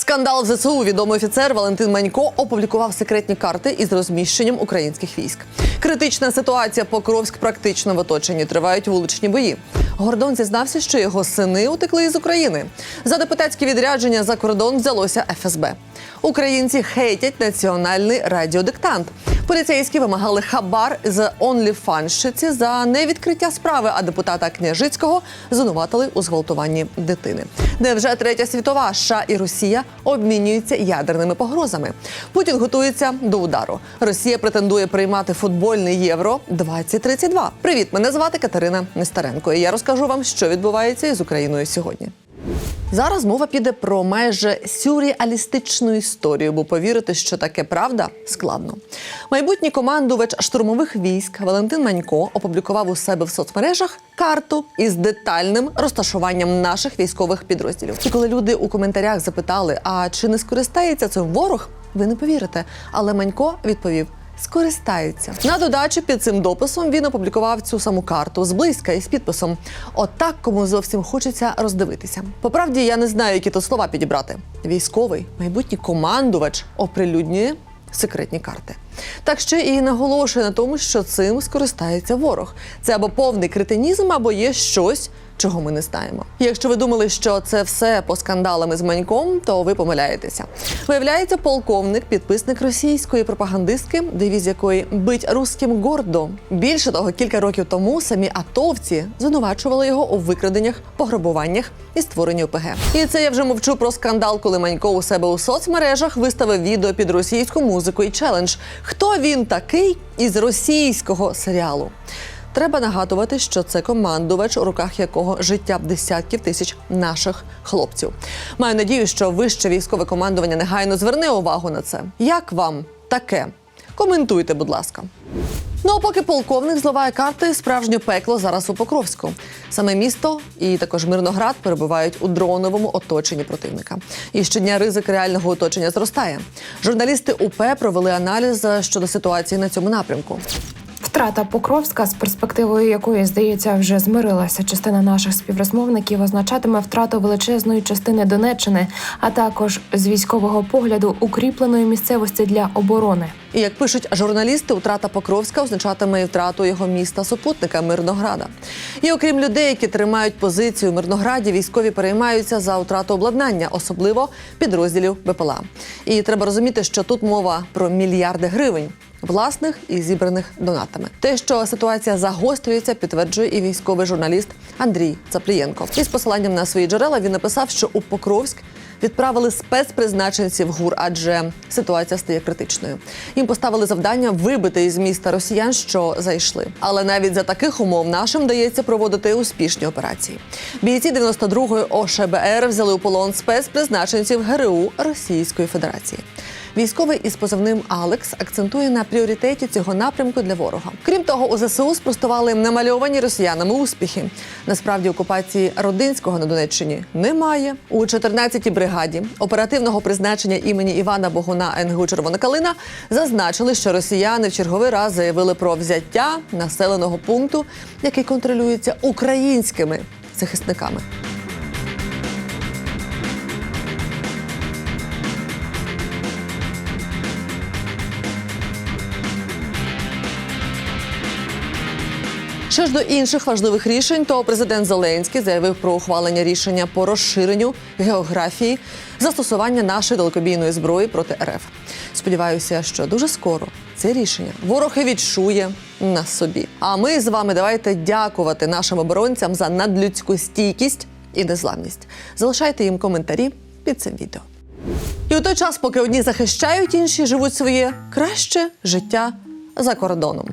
Скандал в ЗСУ відомий офіцер Валентин Манько опублікував секретні карти із розміщенням українських військ. Критична ситуація Покровськ практично в оточенні. Тривають вуличні бої. Гордон зізнався, що його сини утекли із України. За депутатське відрядження за кордон взялося ФСБ. Українці хейтять національний радіодиктант. Поліцейські вимагали хабар з онліфанщиці за невідкриття справи, а депутата Княжицького звинуватили у зґвалтуванні дитини. Де вже третя світова США і Росія обмінюються ядерними погрозами. Путін готується до удару. Росія претендує приймати футбольний євро 2032. Привіт, мене звати Катерина Нестеренко. І я розкажу вам, що відбувається із Україною сьогодні. Зараз мова піде про майже сюрреалістичну історію, бо повірити, що таке правда, складно. Майбутній командувач штурмових військ Валентин Манько опублікував у себе в соцмережах карту із детальним розташуванням наших військових підрозділів. І коли люди у коментарях запитали, а чи не скористається цим ворог, ви не повірите. Але Манько відповів. Скористаються на додачу під цим дописом. Він опублікував цю саму карту зблизька із підписом. Отак, кому зовсім хочеться роздивитися. По правді я не знаю, які тут слова підібрати. Військовий, майбутній командувач оприлюднює секретні карти. Так ще і наголошує на тому, що цим скористається ворог. Це або повний кретинізм, або є щось. Чого ми не знаємо. Якщо ви думали, що це все по скандалами з Маньком, то ви помиляєтеся. Виявляється, полковник, підписник російської пропагандистки, девіз якої бить русським гордо. Більше того, кілька років тому самі атовці звинувачували його у викраденнях, пограбуваннях і створенні ОПГ. І це я вже мовчу про скандал, коли Манько у себе у соцмережах виставив відео під російську музику і челендж. Хто він такий із російського серіалу? Треба нагадувати, що це командувач, у руках якого життя десятків тисяч наших хлопців. Маю надію, що вище військове командування негайно зверне увагу на це. Як вам таке? Коментуйте, будь ласка. Ну а поки полковник зливає карти, справжнє пекло зараз у Покровську. Саме місто і також Мирноград перебувають у дроновому оточенні противника. І щодня ризик реального оточення зростає. Журналісти УП провели аналіз е, щодо ситуації на цьому напрямку. Втрата Покровська, з перспективою якої, здається, вже змирилася частина наших співрозмовників, означатиме втрату величезної частини Донеччини, а також з військового погляду укріпленої місцевості для оборони. І як пишуть журналісти, втрата Покровська означатиме і втрату його міста супутника Мирнограда. І окрім людей, які тримають позицію в Мирнограді, військові переймаються за втрату обладнання, особливо підрозділів БПЛА. І треба розуміти, що тут мова про мільярди гривень. Власних і зібраних донатами. Те, що ситуація загострюється, підтверджує і військовий журналіст Андрій Цаплієнко. Із посиланням на свої джерела він написав, що у Покровськ відправили спецпризначенців ГУР, адже ситуація стає критичною. Їм поставили завдання вибити із міста росіян, що зайшли. Але навіть за таких умов нашим вдається проводити успішні операції. Бійці 92-ї ОШБР взяли у полон спецпризначенців ГРУ Російської Федерації. Військовий із позивним Алекс акцентує на пріоритеті цього напрямку для ворога. Крім того, у ЗСУ спростували намальовані росіянами успіхи. Насправді окупації Родинського на Донеччині немає. У 14-й бригаді оперативного призначення імені Івана Богуна НГУ Червона Калина зазначили, що росіяни в черговий раз заявили про взяття населеного пункту, який контролюється українськими захисниками. Що ж до інших важливих рішень, то президент Зеленський заявив про ухвалення рішення по розширенню географії застосування нашої далекобійної зброї проти РФ. Сподіваюся, що дуже скоро це рішення ворог і відчує на собі. А ми з вами давайте дякувати нашим оборонцям за надлюдську стійкість і незламність. Залишайте їм коментарі під цим відео. І у той час, поки одні захищають, інші живуть своє краще життя за кордоном.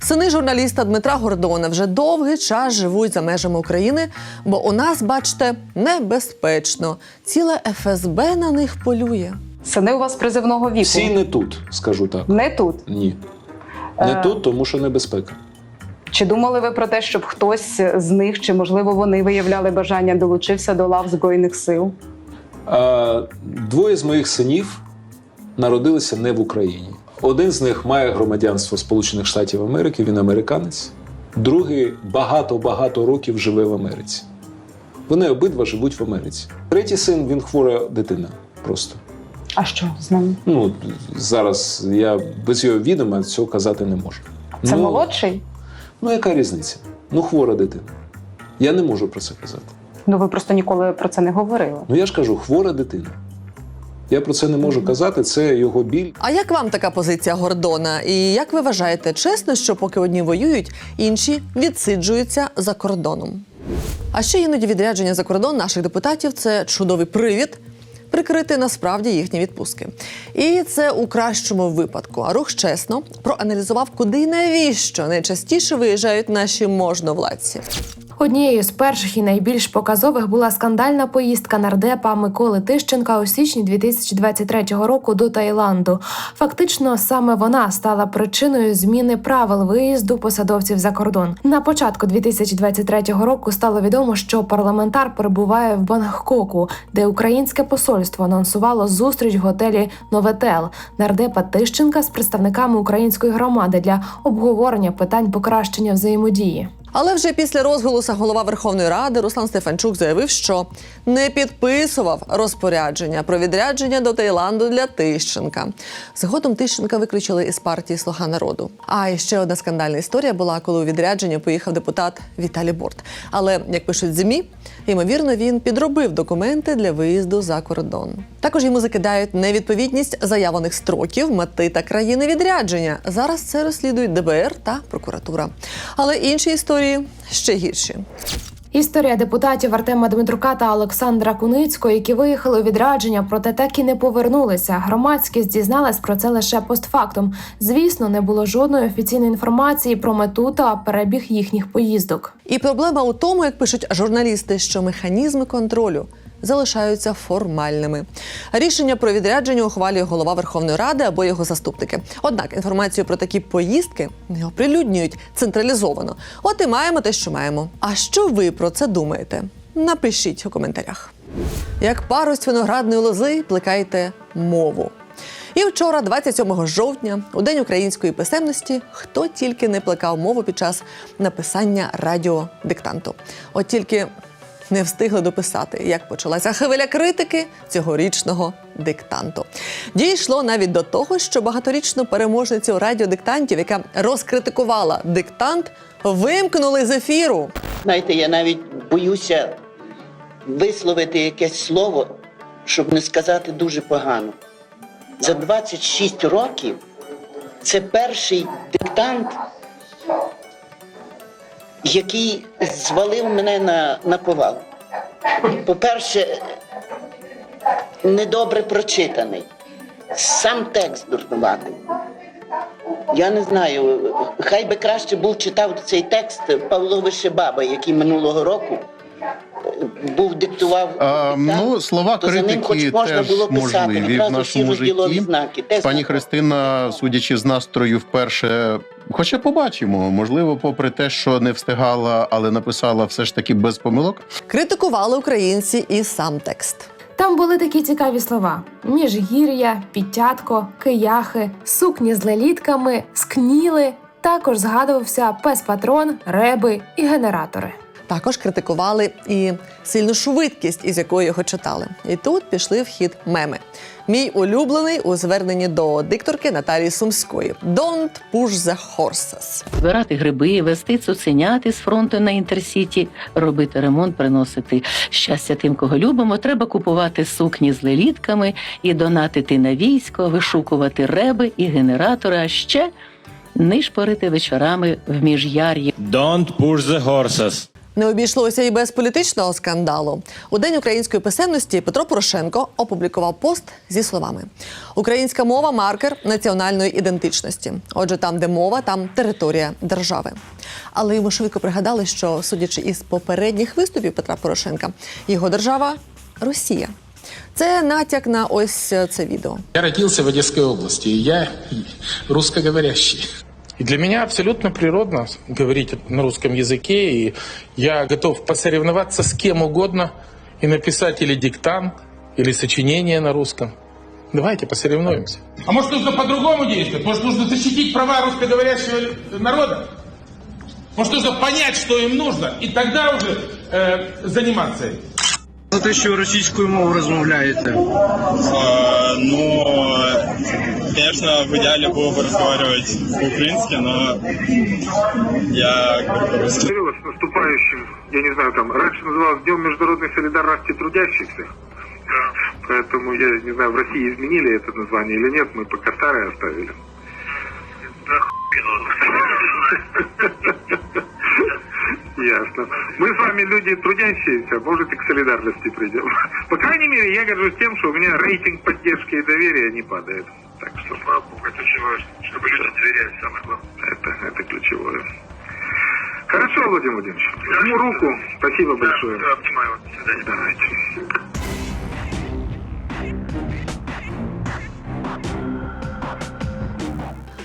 Сини журналіста Дмитра Гордона вже довгий час живуть за межами України, бо у нас, бачите, небезпечно. Ціле ФСБ на них полює. Сини у вас призивного віку. Всі не тут, скажу так. Не тут. Ні. Не Е. тут, тому що небезпека. Чи думали ви про те, щоб хтось з них, чи можливо вони виявляли бажання долучився до лав збройних сил? А, двоє з моїх синів народилися не в Україні. Один з них має громадянство Сполучених Штатів Америки, він американець. Другий багато-багато років живе в Америці. Вони обидва живуть в Америці. Третій син він хвора дитина. просто. А що з ним? Ну зараз я без його відома цього казати не можу. Це ну, молодший? Ну яка різниця? Ну хвора дитина. Я не можу про це казати. Ну ви просто ніколи про це не говорили. Ну я ж кажу, хвора дитина. Я про це не можу казати, це його біль. А як вам така позиція Гордона? І як ви вважаєте, чесно, що поки одні воюють, інші відсиджуються за кордоном? А ще іноді відрядження за кордон наших депутатів це чудовий привід прикрити насправді їхні відпустки. І це у кращому випадку. А рух чесно проаналізував, куди і навіщо найчастіше виїжджають наші можновладці. Однією з перших і найбільш показових була скандальна поїздка нардепа Миколи Тищенка у січні 2023 року до Таїланду. Фактично, саме вона стала причиною зміни правил виїзду посадовців за кордон. На початку 2023 року стало відомо, що парламентар перебуває в Бангкоку, де українське посольство анонсувало зустріч в готелі Новетел нардепа Тищенка з представниками української громади для обговорення питань покращення взаємодії. Але вже після розголоса голова Верховної Ради Руслан Стефанчук заявив, що не підписував розпорядження про відрядження до Таїланду для Тищенка. Згодом Тищенка виключили із партії Слуга народу. А і ще одна скандальна історія була, коли у відрядження поїхав депутат Віталій Борт. Але як пишуть змі, ймовірно, він підробив документи для виїзду за кордон. Також йому закидають невідповідність заявлених строків, мети та країни відрядження. Зараз це розслідують ДБР та прокуратура. Але інші історії ще гірші. Історія депутатів Артема Дмитрука та Олександра Куницького, які виїхали у відрядження, проте так і не повернулися. Громадськість дізналась про це лише постфактум. Звісно, не було жодної офіційної інформації про мету та перебіг їхніх поїздок. І проблема у тому, як пишуть журналісти, що механізми контролю залишаються формальними. Рішення про відрядження ухвалює голова Верховної Ради або його заступники. Однак інформацію про такі поїздки не оприлюднюють централізовано. От і маємо те, що маємо. А що ви про це думаєте? Напишіть у коментарях. Як парость виноградної лози, плекайте мову. І вчора, 27 жовтня, у день української писемності, хто тільки не плекав мову під час написання радіодиктанту. От тільки не встигли дописати, як почалася хвиля критики цьогорічного диктанту. Дійшло навіть до того, що багаторічну переможницю радіодиктантів, яка розкритикувала диктант, вимкнули з ефіру. Знаєте, я навіть боюся висловити якесь слово, щоб не сказати дуже погано. За 26 років це перший диктант, який звалив мене на, на повал. По-перше, недобре прочитаний. Сам текст дурнуватий. Я не знаю, хай би краще був читав цей текст Павло Вишебаба, який минулого року був диктував. А, диктант, ну, слова то за ним критики хоч можна теж було писати, можливі в відразу всі нашому житті. знаки. Пані. Христина, судячи з настрою, вперше. Хоча побачимо, можливо, попри те, що не встигала, але написала все ж таки без помилок. Критикували українці і сам текст. Там були такі цікаві слова: міжгір'я, підтятко, кияхи, сукні з лелітками, скніли. Також згадувався пес-патрон, реби і генератори. Також критикували і сильну швидкість, із якою його читали. І тут пішли в хід меми. Мій улюблений у зверненні до дикторки Наталії Сумської: Don't push the horses. збирати гриби, вести цуценяти з фронту на інтерсіті, робити ремонт, приносити щастя тим, кого любимо. Треба купувати сукні з лелітками і донатити на військо, вишукувати реби і генератори, а ще нишпорити вечорами в міжяр'ї. Don't push the horses. Не обійшлося і без політичного скандалу. У день української писемності Петро Порошенко опублікував пост зі словами: Українська мова маркер національної ідентичності. Отже, там, де мова, там територія держави. Але йому швидко пригадали, що, судячи із попередніх виступів Петра Порошенка, його держава Росія. Це натяк на ось це відео. Я родился в Одесской области, и я русскоговорящий. И для меня абсолютно природно говорить на русском языке, и я готов посоревноваться с кем угодно и написать или диктант, или сочинение на русском. Давайте посоревнуемся. А может нужно по-другому действовать? Может нужно защитить права русскоговорящего народа? Может нужно понять, что им нужно, и тогда уже э, заниматься этим? За те, що російською мовою розмовляєте. ну, конечно, в идеале было бы разговаривать по-украински, но я говорю по-русски. С наступающим, я не знаю, там, раньше называлось Днем международной солидарности трудящихся. Поэтому, я не знаю, в России изменили это название или нет, мы пока старое оставили. Ясно. Мы с вами люди трудящиеся, может и к солидарности придем. По крайней мере, я горжусь тем, что у меня рейтинг поддержки и доверия не падает. Так что, слава богу, это очень важно, чтобы люди доверяли, самое главное. Это, это ключевое. Хорошо, Владимир Владимирович. Жму руку. Спасибо большое. обнимаю. До свидания. Давайте.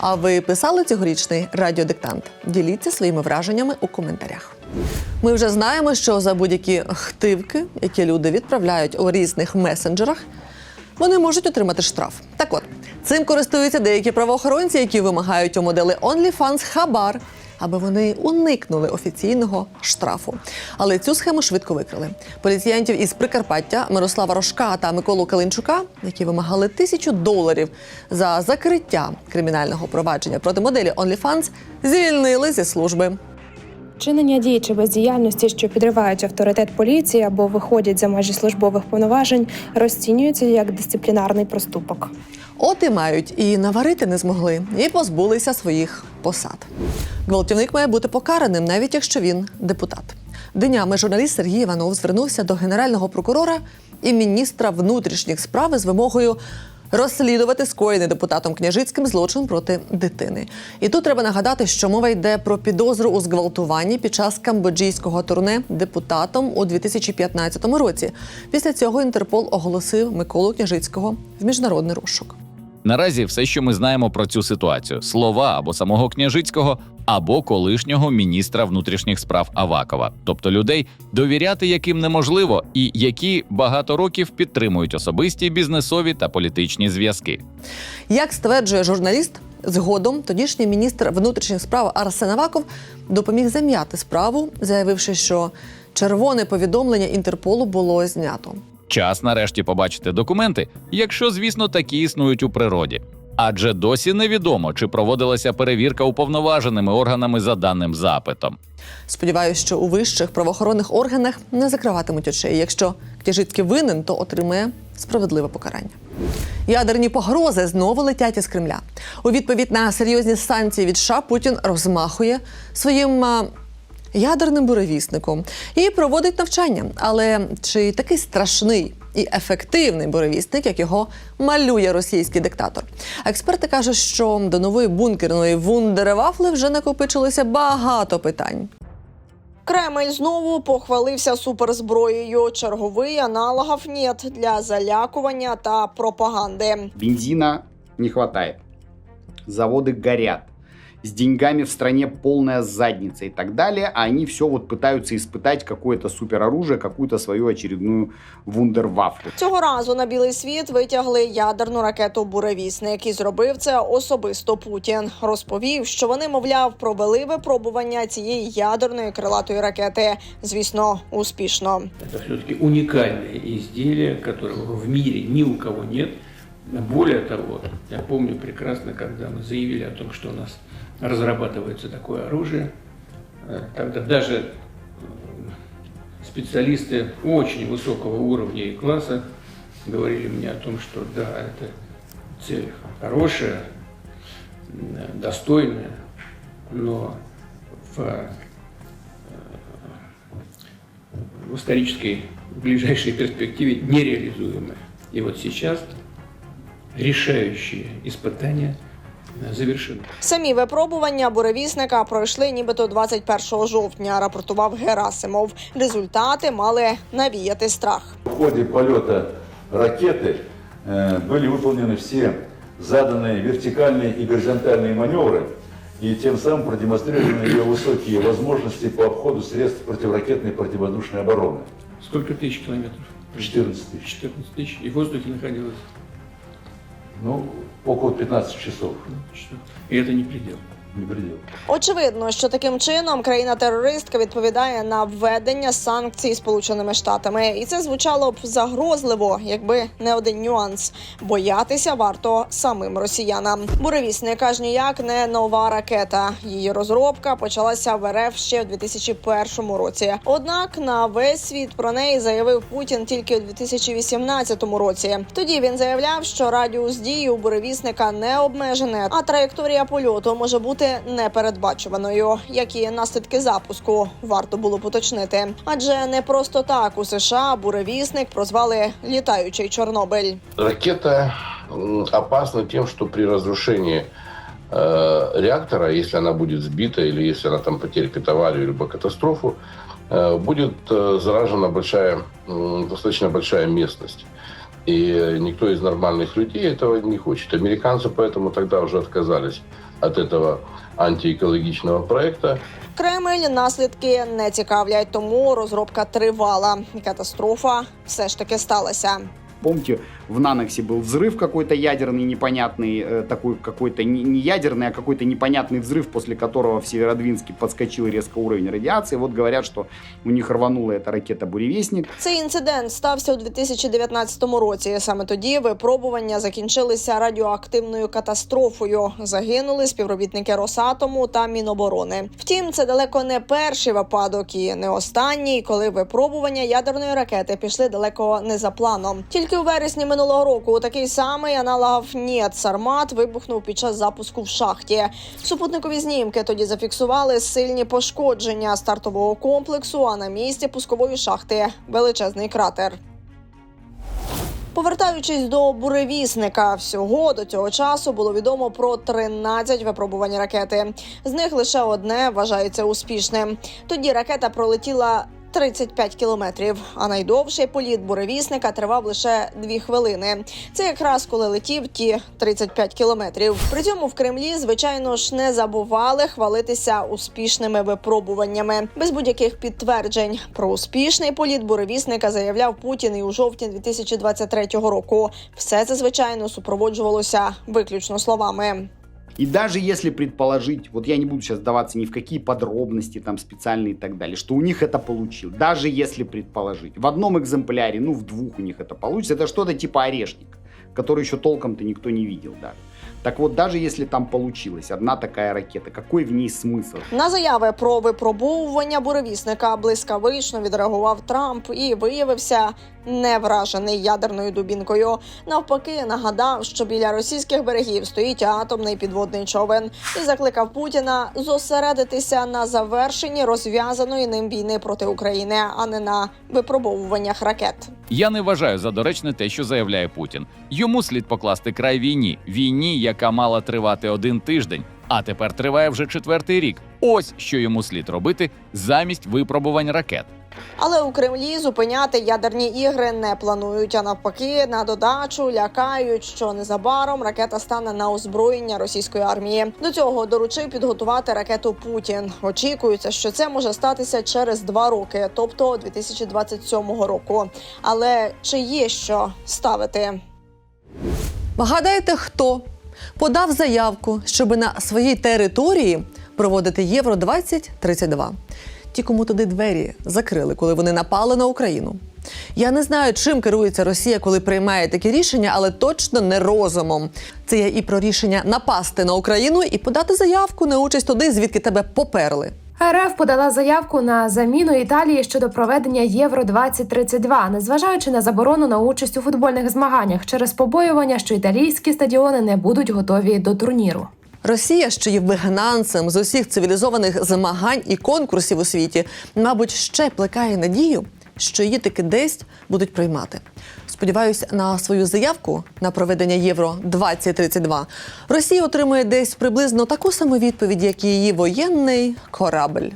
А ви писали цьогорічний радіодиктант? Діліться своїми враженнями у коментарях. Ми вже знаємо, що за будь-які хтивки, які люди відправляють у різних месенджерах, вони можуть отримати штраф. Так от, цим користуються деякі правоохоронці, які вимагають у модели OnlyFans хабар, аби вони уникнули офіційного штрафу. Але цю схему швидко викрили. Поліціянтів із Прикарпаття Мирослава Рожка та Миколу Калинчука, які вимагали тисячу доларів за закриття кримінального провадження проти моделі OnlyFans, звільнили зі служби. Чинення дій чи бездіяльності, що підривають авторитет поліції або виходять за межі службових повноважень, розцінюються як дисциплінарний проступок. От і мають і наварити не змогли, і позбулися своїх посад. Гвалтівник має бути покараним, навіть якщо він депутат. Днями журналіст Сергій Іванов звернувся до генерального прокурора і міністра внутрішніх справ з вимогою розслідувати скоєний депутатом Княжицьким злочин проти дитини. І тут треба нагадати, що мова йде про підозру у зґвалтуванні під час камбоджійського турне депутатом у 2015 році. Після цього Інтерпол оголосив Миколу Княжицького в міжнародний розшук. Наразі все, що ми знаємо про цю ситуацію: слова або самого княжицького, або колишнього міністра внутрішніх справ Авакова, тобто людей, довіряти яким неможливо, і які багато років підтримують особисті бізнесові та політичні зв'язки. Як стверджує журналіст, згодом тодішній міністр внутрішніх справ Арсен Аваков допоміг зам'яти справу, заявивши, що червоне повідомлення Інтерполу було знято. Час нарешті побачити документи, якщо, звісно, такі існують у природі. Адже досі невідомо, чи проводилася перевірка уповноваженими органами за даним запитом. Сподіваюсь, що у вищих правоохоронних органах не закриватимуть очей. Якщо Княжицький винен, то отримає справедливе покарання. Ядерні погрози знову летять із Кремля. У відповідь на серйозні санкції від США Путін розмахує своїм ядерним буревісником і проводить навчання. Але чи такий страшний і ефективний буревісник, як його малює російський диктатор? Експерти кажуть, що до нової бункерної вундеревафли вже накопичилося багато питань. Кремль знову похвалився суперзброєю. Черговий аналогів нет для залякування та пропаганди. Бензина не хватает. Заводы горят С деньгами в стране полная задница и так далее. А они все вот пытаются испытать какое-то супероружие, какую-то свою очередную вундервафлю. Цього разу на білий світ витягли ядерну ракету Буревісник і зробив це особисто Путін. Розповів, що вони, мовляв, провели випробування цієї ядерної крилатої ракети. Звісно, успішно. Это все-таки уникальное изделие, которого в мире ни у кого нет. Более того, я помню прекрасно, когда мы заявили о том, что у нас разрабатывается такое оружие, э, тогда даже э, специалисты очень высокого уровня и класса говорили мне о том, что да, это цель хорошая, м, достойная, но в, э, в исторической ближайшей перспективе нереализуемая. И вот сейчас решающие испытания э, завершены. Самі випробування буревісника пройшли нібито 21 жовтня. Рапортував Герасимов. Результати мали навіяти страх. В ходе полета ракеты э, были выполнены все заданные вертикальные и горизонтальные маневры, и тем самым продемонстрированы ее высокие возможности по обходу средств противоракетной и противовоздушной обороны. Сколько тысяч километров? 14 тысяч. 14 тысяч. И в воздухе находилось. Ну, около 15 часов. И это не предел. Очевидно, що таким чином країна-терористка відповідає на введення санкцій Сполученими Штатами, і це звучало б загрозливо, якби не один нюанс. Боятися варто самим росіянам. Буревісник аж ніяк не нова ракета. Її розробка почалася в РФ ще в 2001 році. Однак на весь світ про неї заявив Путін тільки у 2018 році. Тоді він заявляв, що радіус дії у буревісника не обмежений, а траєкторія польоту може бути непередбачуваною. Які наслідки запуску варто було б уточнити. Адже не просто так у США буревісник прозвали літаючий Чорнобиль. Ракета м, опасна тем, что при разрушении э, реактора, если она будет сбита или если она там потерпит аварию либо катастрофу, э, будет э, заражена большая, м, достаточно большая местность. И никто из нормальных людей этого не хочет. Американцы поэтому тогда уже отказались от этого антиэкологичного проекта. Кремль наслідки не цікавлять, тому розробка тривала. Катастрофа все ж таки сталася. Помните, в Наноксе был взрыв какой-то ядерный, непонятный, э, такой какой-то не, не ядерный, а какой-то непонятный взрыв, после которого в Северодвинске подскочил резко уровень радиации. Вот говорят, что у них рванула эта ракета «Буревестник». Цей інцидент стався у 2019 році. Саме тоді випробування закінчилися радіоактивною катастрофою. Загинули співробітники Росатому та Міноборони. Втім, це далеко не перший випадок і не останній, коли випробування ядерної ракети пішли далеко не за планом. Тільки у вересні минулого року такий самий аналог НІЕТ Сармат вибухнув під час запуску в шахті. Супутникові знімки тоді зафіксували сильні пошкодження стартового комплексу. А на місці пускової шахти величезний кратер. Повертаючись до буревісника, всього до цього часу було відомо про 13 випробувань ракети. З них лише одне вважається успішним. Тоді ракета пролетіла 35 кілометрів, а найдовший політ буревісника тривав лише 2 хвилини. Це якраз коли летів ті 35 кілометрів. При цьому в Кремлі, звичайно ж, не забували хвалитися успішними випробуваннями без будь-яких підтверджень. Про успішний політ буревісника заявляв Путін і у жовтні 2023 року. Все це звичайно супроводжувалося виключно словами. И даже если предположить, вот я не буду сейчас даваться ни в какие подробности там специальные и так далее, что у них это получилось, даже если предположить, в одном экземпляре, ну в двух у них это получится, это что-то типа орешника, который еще толком-то никто не видел даже. Так вот, даже если там получилась одна такая ракета, какой в ней смысл? На заяви про випробовування буревісника блискавично відреагував Трамп і виявився не вражений ядерною дубінкою. Навпаки, нагадав, що біля російських берегів стоїть атомний підводний човен і закликав Путіна зосередитися на завершенні розв'язаної ним війни проти України, а не на випробовуваннях ракет. Я не вважаю за доречне те, що заявляє Путін. Йому слід покласти край війні, війні, яка мала тривати один тиждень, а тепер триває вже четвертий рік. Ось що йому слід робити замість випробувань ракет. Але у Кремлі зупиняти ядерні ігри не планують. А навпаки, на додачу лякають, що незабаром ракета стане на озброєння російської армії. До цього доручив підготувати ракету Путін. Очікується, що це може статися через два роки, тобто 2027 року. Але чи є що ставити? Вгадайте, хто подав заявку, щоб на своїй території проводити Євро 2032 Ті, кому туди двері закрили, коли вони напали на Україну. Я не знаю, чим керується Росія, коли приймає такі рішення, але точно не розумом. Це є і про рішення напасти на Україну і подати заявку на участь туди, звідки тебе поперли. РФ подала заявку на заміну Італії щодо проведення Євро 2032 незважаючи на заборону на участь у футбольних змаганнях через побоювання, що італійські стадіони не будуть готові до турніру. Росія, що є вигнанцем з усіх цивілізованих змагань і конкурсів у світі, мабуть, ще плекає надію, що її таки десь будуть приймати. Сподіваюся, на свою заявку на проведення Євро 2032 Росія отримує десь приблизно таку саму відповідь, як і її воєнний корабль.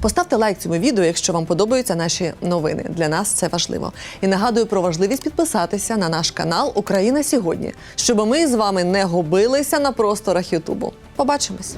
Поставте лайк цьому відео, якщо вам подобаються наші новини. Для нас це важливо. І нагадую про важливість підписатися на наш канал Україна сьогодні, щоб ми з вами не губилися на просторах Ютубу. Побачимось!